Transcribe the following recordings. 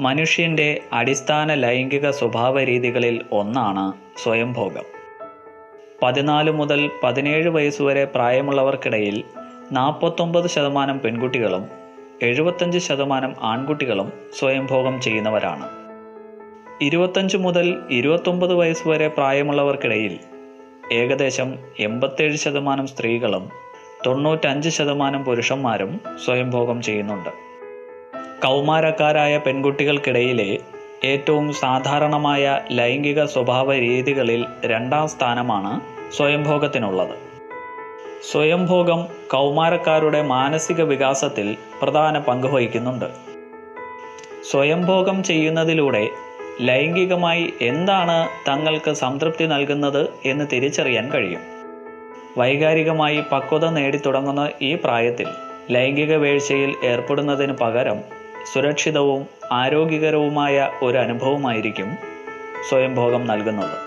മനുഷ്യന്റെ അടിസ്ഥാന ലൈംഗിക സ്വഭാവ രീതികളിൽ ഒന്നാണ് സ്വയംഭോഗം. പതിനാല് മുതൽ പതിനേഴ് വയസ്സുവരെ പ്രായമുള്ളവർക്കിടയിൽ നാൽപ്പത്തൊമ്പത് ശതമാനം പെൺകുട്ടികളും എഴുപത്തഞ്ച് ശതമാനം ആൺകുട്ടികളും സ്വയംഭോഗം ചെയ്യുന്നവരാണ്. ഇരുപത്തഞ്ച് മുതൽ ഇരുപത്തൊമ്പത് വയസ്സുവരെ പ്രായമുള്ളവർക്കിടയിൽ ഏകദേശം എൺപത്തേഴ് ശതമാനം സ്ത്രീകളും തൊണ്ണൂറ്റഞ്ച് ശതമാനം പുരുഷന്മാരും സ്വയംഭോഗം ചെയ്യുന്നുണ്ട്. കൗമാരക്കാരായ പെൺകുട്ടികൾക്കിടയിലെ ഏറ്റവും സാധാരണമായ ലൈംഗിക സ്വഭാവ രീതികളിൽ രണ്ടാം സ്ഥാനമാണ് സ്വയംഭോഗത്തിനുള്ളത്. സ്വയംഭോഗം കൗമാരക്കാരുടെ മാനസിക വികാസത്തിൽ പ്രധാന പങ്ക് വഹിക്കുന്നുണ്ട്. സ്വയംഭോഗം ചെയ്യുന്നതിലൂടെ ലൈംഗികമായി എന്താണ് തങ്ങൾക്ക് സംതൃപ്തി നൽകുന്നത് എന്ന് തിരിച്ചറിയാൻ കഴിയും. വൈകാരികമായി പക്വത നേടിത്തുടങ്ങുന്ന ഈ പ്രായത്തിൽ ലൈംഗിക വീഴ്ചയിൽ ഏർപ്പെടുന്നതിന് പകരം സുരക്ഷിതവും ആരോഗ്യകരവുമായ ഒരു അനുഭവമായിരിക്കും സ്വയംഭോഗം നൽകുന്നത്.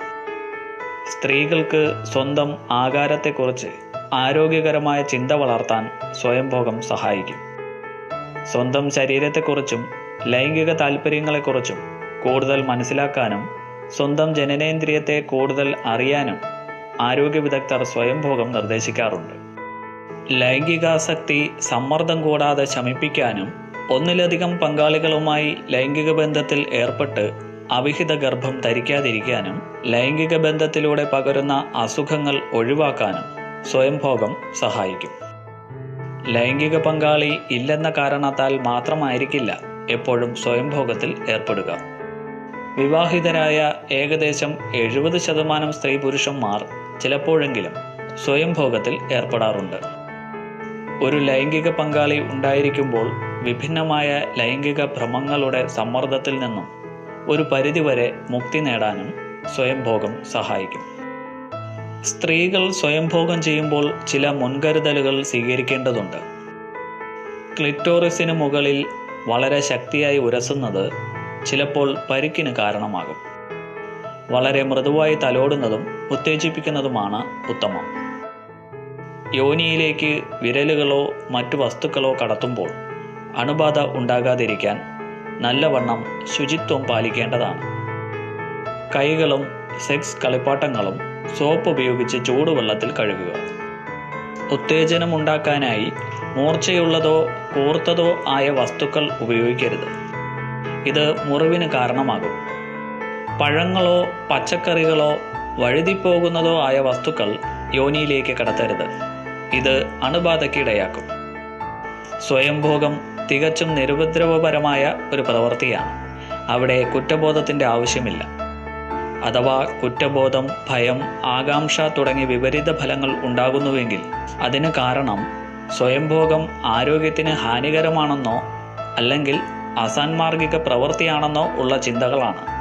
സ്ത്രീകൾക്ക് സ്വന്തം ആകാരത്തെക്കുറിച്ച് ആരോഗ്യകരമായ ചിന്ത വളർത്താൻ സ്വയംഭോഗം സഹായിക്കും. സ്വന്തം ശരീരത്തെക്കുറിച്ചും ലൈംഗിക താല്പര്യങ്ങളെക്കുറിച്ചും കൂടുതൽ മനസ്സിലാക്കാനും സ്വന്തം ജനനേന്ദ്രിയത്തെ കൂടുതൽ അറിയാനും ആരോഗ്യ വിദഗ്ധർ സ്വയംഭോഗം നിർദ്ദേശിക്കാറുണ്ട്. ലൈംഗികാസക്തി സമ്മർദ്ദം കൂടാതെ ശമിപ്പിക്കാനും ഒന്നിലധികം പങ്കാളികളുമായി ലൈംഗിക ബന്ധത്തിൽ ഏർപ്പെട്ട് അവിഹിത ഗർഭം ധരിക്കാതിരിക്കാനും ലൈംഗിക ബന്ധത്തിലൂടെ പകരുന്ന അസുഖങ്ങൾ ഒഴിവാക്കാനും സ്വയംഭോഗം സഹായിക്കും. ലൈംഗിക പങ്കാളി ഇല്ലെന്ന കാരണത്താൽ മാത്രമായിരിക്കില്ല എപ്പോഴും സ്വയംഭോഗത്തിൽ ഏർപ്പെടുക. വിവാഹിതരായ ഏകദേശം എഴുപത് ശതമാനം സ്ത്രീ പുരുഷന്മാർ ചിലപ്പോഴെങ്കിലും സ്വയംഭോഗത്തിൽ ഏർപ്പെടാറുണ്ട്. ഒരു ലൈംഗിക പങ്കാളി ഉണ്ടായിരിക്കുമ്പോൾ വിഭിന്നമായ ലൈംഗിക ഭ്രമങ്ങളുടെ സമ്മർദ്ദത്തിൽ നിന്നും ഒരു പരിധിവരെ മുക്തി നേടാനും സ്വയംഭോഗം സഹായിക്കും. സ്ത്രീകൾ സ്വയംഭോഗം ചെയ്യുമ്പോൾ ചില മുൻകരുതലുകൾ സ്വീകരിക്കേണ്ടതുണ്ട്. ക്ലിറ്റോറിസിന് മുകളിൽ വളരെ ശക്തിയായി ഉരസുന്നത് ചിലപ്പോൾ പരിക്കിന് കാരണമാകും. വളരെ മൃദുവായി തലോടുന്നതും ഉത്തേജിപ്പിക്കുന്നതുമാണ് ഉത്തമം. യോനിയിലേക്ക് വിരലുകളോ മറ്റു വസ്തുക്കളോ കടത്തുമ്പോൾ അണുബാധ ഉണ്ടാകാതിരിക്കാൻ നല്ലവണ്ണം ശുചിത്വം പാലിക്കേണ്ടതാണ്. കൈകളും സെക്സ് കളിപ്പാട്ടങ്ങളും സോപ്പ് ഉപയോഗിച്ച് ചൂടുവെള്ളത്തിൽ കഴുകുക. ഉത്തേജനം ഉണ്ടാക്കാനായി മൂർച്ചയുള്ളതോ കൂർത്തതോ ആയ വസ്തുക്കൾ ഉപയോഗിക്കരുത്. ഇത് മുറിവിന് കാരണമാകും. പഴങ്ങളോ പച്ചക്കറികളോ വഴുതിപ്പോകുന്നതോ ആയ വസ്തുക്കൾ യോനിയിലേക്ക് കടത്തരുത്. ഇത് അണുബാധയ്ക്ക് ഇടയാക്കും സ്വയംഭോഗം തികച്ചും നിരുപദ്രവപരമായ ഒരു പ്രവൃത്തിയാണ്. അവിടെ കുറ്റബോധത്തിന്റെ ആവശ്യമില്ല. അഥവാ കുറ്റബോധം ഭയം ആകാംക്ഷ തുടങ്ങി വിപരീത ഫലങ്ങൾ ഉണ്ടാകുന്നുവെങ്കിൽ അതിന് കാരണം സ്വയംഭോഗം ആരോഗ്യത്തിന് ഹാനികരമാണെന്നോ അല്ലെങ്കിൽ അസാൻമാർഗിക പ്രവൃത്തിയാണെന്നോ ഉള്ള ചിന്തകളാണ്.